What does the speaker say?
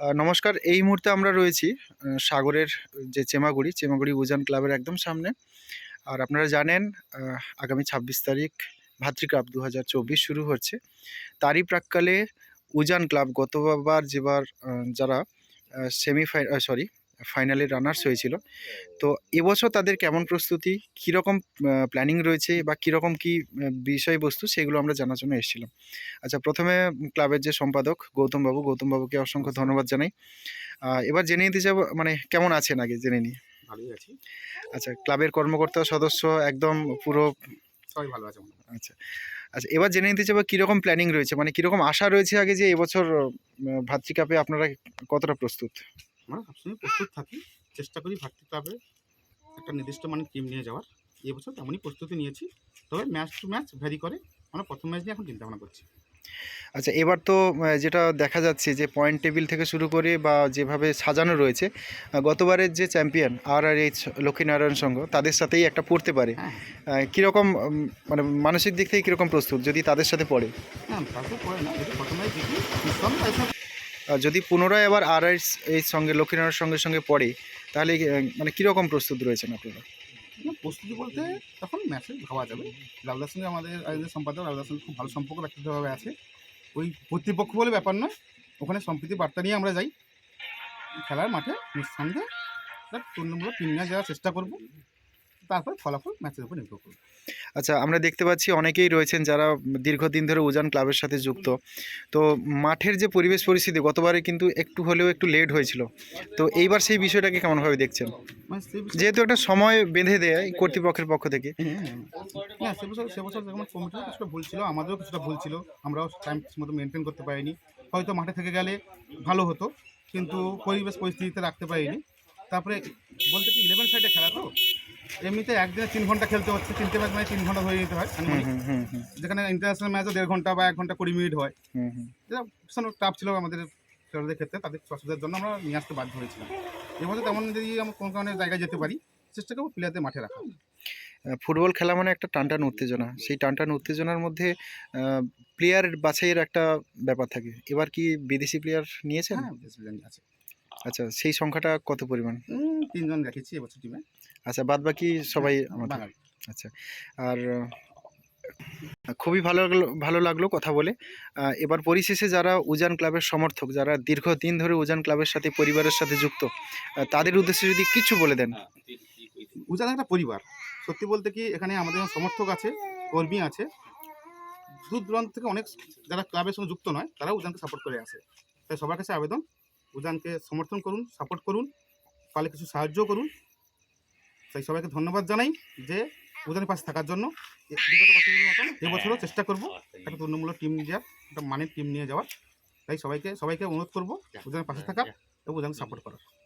নমস্কার, এই মুহূর্তে আমরা রয়েছি সাগরের যে চেমাগুড়ি চেমাগুড়ি উজান ক্লাবের একদম সামনে। আর আপনারা জানেন আগামী ছাব্বিশ তারিখ ভাতৃকাপ দু হাজার শুরু হচ্ছে। তারই প্রাককালে উজান ক্লাব গতবার, যেবার যারা সেমিফাই সরি ফাইনালে রানার্স হয়েছিল। তো এবছর তাদের কেমন প্রস্তুতি? কীরকম প্ল্যানিং রয়েছে বা কীরকম কী বিষয়বস্তু সেগুলো আমরা জানার জন্য এসেছিলাম। আচ্ছা প্রথমে ক্লাবের যে সম্পাদক গৌতমবাবু গৌতমবাবুকে অসংখ্য ধন্যবাদ জানাই। এবার জেনে নিতে যাব মানে কেমন আছেন আগে জেনে নিই ভালোই আছি। আচ্ছা ক্লাবের কর্মকর্তা সদস্য একদম পুরো সবাই ভালো আছে আচ্ছা আচ্ছা এবার জেনে নিতে চাবো কীরকম প্ল্যানিং রয়েছে? মানে কীরকম আশা রয়েছে আগে যে এবছর ভাতৃকাপে আপনারা কতটা প্রস্তুত? আমরা সবসময় প্রস্তুত থাকি চেষ্টা করি ভারতী ক্লাবে একটা নির্দিষ্ট মানের টিম নিয়ে যাওয়ার। এবছর তেমনই প্রস্তুতি নিয়েছি। তবে ম্যাচ টু ম্যাচ ভ্যারি করে। আমরা প্রথম ম্যাচ নিয়ে এখন চিন্তা ভাবনা করছি। আচ্ছা এবার তো যেটা দেখা যাচ্ছে যে পয়েন্ট টেবিল থেকে শুরু করে বা যেভাবে সাজানো রয়েছে গতবারের যে চ্যাম্পিয়ন আর আর এইচ লক্ষ্মীনারায়ণ সংঘ তাদের সাথেই একটা পড়তে পারে। হ্যাঁ কীরকম মানে মানসিক দিক থেকে কীরকম প্রস্তুত যদি তাদের সাথে পড়ে? হ্যাঁ না। যদি প্রথম যদি পুনরায় আবার আর এই সঙ্গে লক্ষ্মীনারায়ণ সঙ্গে সঙ্গে পড়ে, তাহলে মানে কীরকম প্রস্তুত রয়েছেন আপনারা? প্রস্তুতি বলতে তখন ম্যাচে ভাবা যাবে। রাউদার সঙ্গে আমাদের আয়োজনের সম্পাদক রাউদার সঙ্গে খুব ভালো সম্পর্ক ব্যক্তিগতভাবে আছে। ওই কর্তৃপক্ষ বলে ব্যাপার নয়। ওখানে সম্প্রীতি বার্তা নিয়ে আমরা যাই। খেলার মাঠে নিঃসন্দেহে। পূর্ণমূলক টিম নিয়ে যাওয়ার চেষ্টা করব। তারপর ফলাফল ম্যাচের উপর নির্ভর করবে। আচ্ছা আমরা দেখতে পাচ্ছি অনেকেই রয়েছেন যারা দীর্ঘদিন ধরে উজান ক্লাবের সাথে যুক্ত। তো মাঠের যে পরিবেশ পরিস্থিতি গতবারে কিন্তু একটু হলেও একটু লেট হয়েছিল। তো এইবার সেই বিষয়টাকে কেমনভাবে দেখছেন? মানে যেহেতু একটা সময় বেঁধে দেয় কর্তৃপক্ষের পক্ষ থেকে। হ্যাঁ সে বছর সে বছর যেমন কমিটিরও কিছুটা ভুল ছিল আমাদেরও কিছুটা ভুল ছিল। আমরাও টাইম মতো মেনটেন করতে পারিনি। হয়তো মাঠে থেকে গেলে ভালো হতো কিন্তু পরিবেশ পরিস্থিতিতে রাখতে পারিনি। তারপরে বলতে কি ইলেভেন সাইডে খেলা তো? এমনিতে একদিনে তিন ঘণ্টা খেলতে হচ্ছে তিনটে ম্যাচ মানে তিন ঘণ্টা হয়ে যেতে হয় যেখানে ইন্টারন্যাশনাল ম্যাচও দেড় ঘণ্টা বা এক ঘণ্টা কুড়ি মিনিট হয়। যেটা ভীষণ টাফ ছিল আমাদের খেলোয়াড়দের ক্ষেত্রে তাদের অসুবিধার জন্য আমরা নিয়ে আসতে বাধ্য হয়েছিলাম। এবছর তেমন যদি আমরা কোনো কারণে জায়গায় যেতে পারি চেষ্টা করব প্লেয়ারদের মাঠে রাখা ফুটবল খেলা মানে একটা টানটান উত্তেজনা। সেই টানটান উত্তেজনার মধ্যে প্লেয়ার বাছাইয়ের একটা ব্যাপার থাকে। এবার কি বিদেশি প্লেয়ার নিয়েছেন? হ্যাঁ বিদেশি আছে। আচ্ছা সেই সংখ্যাটা কত পরিমাণ? তিনজন রেখেছি এবছর টিমে আচ্ছা বাদ বাকি সবাই বাঙালি। আচ্ছা আর খুবই ভালো লাগল ভালো লাগল কথা বলে। এবার পরিশেষে যারা উজান ক্লাবের সমর্থক যারা দীর্ঘদিন ধরে উজান ক্লাবের সাথে পরিবারের সাথে যুক্ত তাদের উদ্দেশ্যে যদি কিছু বলে দেন। উজান একটা পরিবার। সত্যি বলতে কি এখানে আমাদের সমর্থক আছে কর্মী আছে। দূর দূরান্ত থেকে অনেক যারা ক্লাবের সঙ্গে যুক্ত নয় তারা উজানকে সাপোর্ট করে আসে। তাই সবার কাছে আবেদন উজানকে সমর্থন করুন সাপোর্ট করুন পারলে কিছু সাহায্য করুন। তাই সবাইকে ধন্যবাদ জানাই যে উজানের পাশে থাকার জন্য। এ- বিগত বছরের মতন এবছরও চেষ্টা করব একটা তৃণমূল টিম নিয়ে যাওয়ার একটা মানের টিম নিয়ে যাওয়ার। তাই সবাইকে সবাইকে অনুরোধ করব উজানের পাশে থাকা এবং উজানকে সাপোর্ট করার।